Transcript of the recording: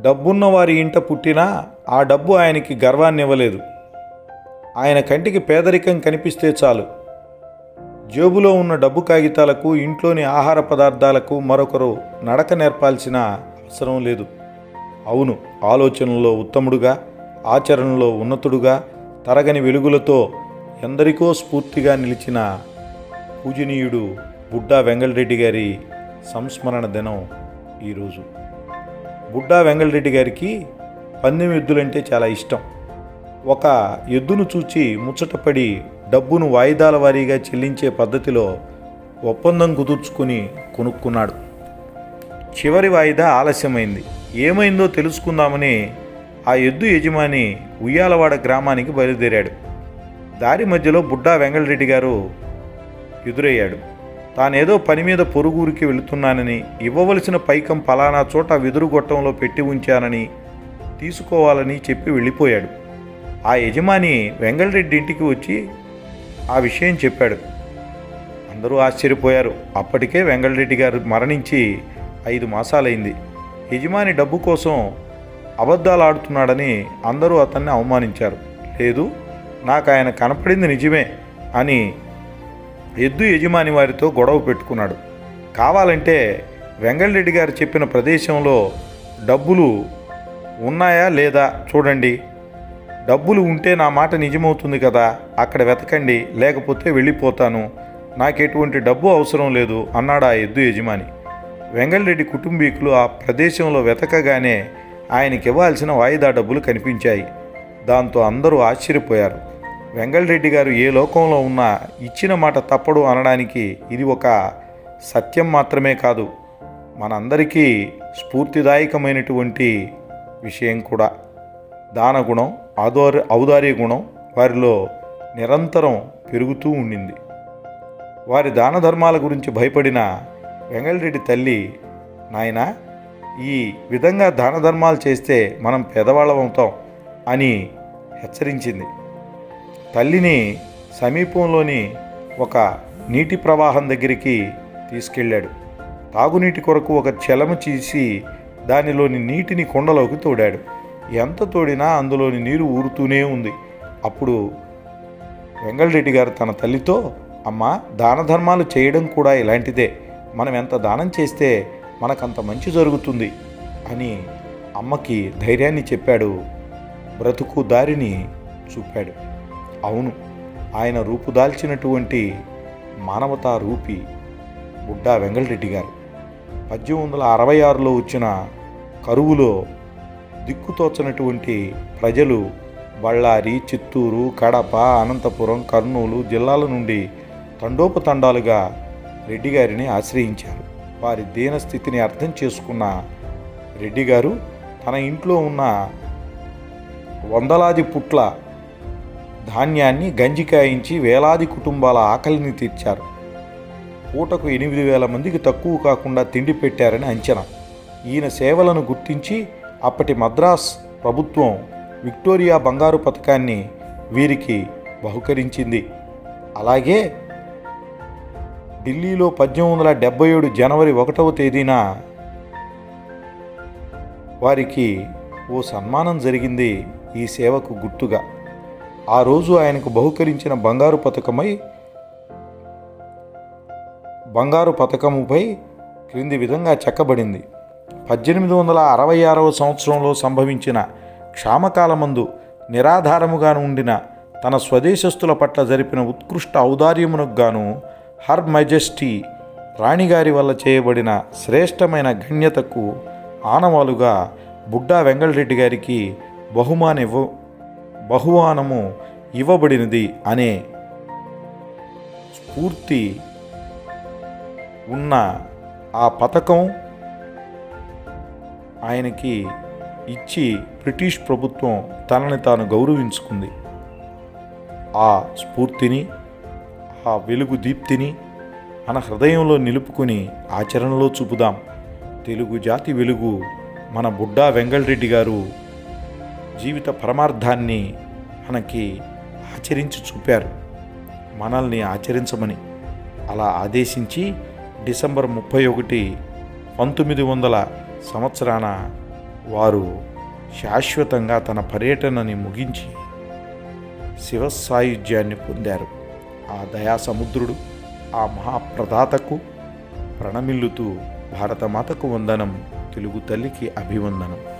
డబ్బున్న వారి ఇంట పుట్టినా ఆ డబ్బు ఆయనకి గర్వాన్ని ఇవ్వలేదు. ఆయన కంటికి పేదరికం కనిపిస్తే చాలు. జేబులో ఉన్న డబ్బు కాగితాలకు ఇంట్లోని ఆహార పదార్థాలకు మరొకరు నడక నేర్పాల్సిన అవసరం లేదు. అవును ఆలోచనలో ఉత్తముడుగా ఆచరణలో ఉన్నతుడుగా తరగని వెలుగులతో ఎందరికో స్ఫూర్తిగా నిలిచిన పూజనీయుడు బుడ్డా వెంగళరెడ్డి గారి సంస్మరణ దినం ఈరోజు. బుడ్డా వెంగళరెడ్డి గారికి పందెం ఎద్దులంటే చాలా ఇష్టం. ఒక ఎద్దును చూచి ముచ్చటపడి డబ్బును వాయిదాల వారీగా చెల్లించే పద్ధతిలో ఒప్పందం కుదుర్చుకుని కొనుక్కున్నాడు. చివరి వాయిదా ఆలస్యమైంది. ఏమైందో తెలుసుకుందామని ఆ ఎద్దు యజమాని ఉయ్యాలవాడ గ్రామానికి బయలుదేరాడు. దారి మధ్యలో బుడ్డా వెంగళరెడ్డి గారు ఎదురయ్యాడు. తానేదో పని మీద పొరుగురికి వెళుతున్నానని ఇవ్వవలసిన పైకం పలానా చోట వెదురు గొట్టంలో పెట్టి ఉంచానని తీసుకోవాలని చెప్పి వెళ్ళిపోయాడు. ఆ యజమాని వెంగళరెడ్డి ఇంటికి వచ్చి ఆ విషయం చెప్పాడు. అందరూ ఆశ్చర్యపోయారు. అప్పటికే వెంగళరెడ్డి గారు మరణించి ఐదు మాసాలైంది. యజమాని డబ్బు కోసం అబద్ధాలు ఆడుతున్నాడని అందరూ అతన్ని అవమానించారు. లేదు నాకు ఆయన కనపడింది నిజమే అని ఎద్దు యజమాని వారితో గొడవ పెట్టుకున్నాడు. కావాలంటే వెంగళరెడ్డి గారు చెప్పిన ప్రదేశంలో డబ్బులు ఉన్నాయా లేదా చూడండి. డబ్బులు ఉంటే నా మాట నిజమవుతుంది కదా అక్కడ వెతకండి లేకపోతే వెళ్ళిపోతాను. నాకు ఎటువంటి డబ్బు అవసరం లేదు అన్నాడు ఆ ఎద్దు యజమాని. వెంగళరెడ్డి కుటుంబీకులు ఆ ప్రదేశంలో వెతకగానే ఆయనకి ఇవ్వాల్సిన వాయిదా డబ్బులు కనిపించాయి. దాంతో అందరూ ఆశ్చర్యపోయారు. వెంగళరెడ్డి గారు ఏ లోకంలో ఉన్నా ఇచ్చిన మాట తప్పడు అనడానికి ఇది ఒక సత్యం మాత్రమే కాదు. మనందరికీ స్ఫూర్తిదాయకమైనటువంటి విషయం కూడా. దానగుణం ఆదోర ఔదార్య గుణం వారిలో నిరంతరం పెరుగుతూ ఉండింది. వారి దాన ధర్మాల గురించి భయపడిన వెంగళరెడ్డి తల్లి నాయనా ఈ విధంగా దాన ధర్మాలు చేస్తే మనం పేదవాళ్ళం అవుతాం అని హెచ్చరించింది. తల్లిని సమీపంలోని ఒక నీటి ప్రవాహం దగ్గరికి తీసుకెళ్ళాడు. తాగునీటి కొరకు ఒక చెలము చీసి దానిలోని నీటిని కుండలోకి తోడాడు. ఎంత తోడినా అందులోని నీరు ఊరుతూనే ఉంది. అప్పుడు వెంగళరెడ్డి గారు తన తల్లితో అమ్మ దాన ధర్మాలు చేయడం కూడా ఇలాంటిదే. మనం ఎంత దానం చేస్తే మనకంత మంచి జరుగుతుంది అని అమ్మకి ధైర్యాన్ని చెప్పాడు. బ్రతుకు దారిని చూపాడు. అవును ఆయన రూపుదాల్చినటువంటి మానవతా రూపి బుడ్డా వెంగళరెడ్డి గారు. పద్దెనిమిది వందల అరవై ఆరులో వచ్చిన కరువులో దిక్కుతోచనటువంటి ప్రజలు బళ్ళారి చిత్తూరు కడప అనంతపురం కర్నూలు జిల్లాల నుండి తండోపతండాలుగా రెడ్డి గారిని ఆశ్రయించారు. వారి దీన స్థితిని అర్థం చేసుకున్న రెడ్డి గారు తన ఇంట్లో ఉన్న వందలాది పుట్ల ధాన్యాన్ని గంజికాయించి వేలాది కుటుంబాల ఆకలిని తీర్చారు. పూటకు ఎనిమిది వేల మందికి తక్కువ కాకుండా తిండి పెట్టారని అంచనా. ఈయన సేవలను గుర్తించి అప్పటి మద్రాస్ ప్రభుత్వం విక్టోరియా బంగారు పథకాన్ని వీరికి బహుకరించింది. అలాగే ఢిల్లీలో పద్దెనిమిది వందల డెబ్బై ఏడు జనవరి ఒకటవ తేదీన వారికి ఓ సన్మానం జరిగింది ఈ సేవకు గుర్తుగా. ఆ రోజు ఆయనకు బహుకరించిన బంగారు పథకమై బంగారు పథకముపై క్రింది విధంగా చెక్కబడింది. పద్దెనిమిది వందల అరవై ఆరవ సంవత్సరంలో సంభవించిన క్షామకాలమందు నిరాధారముగా ఉండిన తన స్వదేశస్థుల పట్ల జరిపిన ఉత్కృష్ట ఔదార్యమునకు గాను హర్ మెజెస్టీ రాణిగారి వల్ల చేయబడిన శ్రేష్టమైన గణ్యతకు ఆనవాలుగా బుడ్డా వెంగళరెడ్డి గారికి బహుమాన బహుమానము ఇవ్వబడినది అనే స్ఫూర్తి ఉన్న ఆ పథకం ఆయనకి ఇచ్చి బ్రిటిష్ ప్రభుత్వం తనని తాను గౌరవించుకుంది. ఆ స్ఫూర్తిని ఆ వెలుగు దీప్తిని మన హృదయంలో నిలుపుకొని ఆచరణలో చూపుదాం. తెలుగు జాతి వెలుగు మన బుడ్డా వెంగళరెడ్డి గారు జీవిత పరమార్థాన్ని మనకి ఆచరించి చూపారు. మనల్ని ఆచరించమని అలా ఆదేశించి డిసెంబర్ ముప్పై ఒకటి పంతొమ్మిది వందల సంవత్సరాన వారు శాశ్వతంగా తన పర్యటనని ముగించి శివసాయుధ్యాన్ని పొందారు. ఆ దయా సముద్రుడు ఆ మహాప్రదాతకు ప్రణమిల్లుతూ భారతమాతకు వందనం తెలుగు తల్లికి అభివందనం.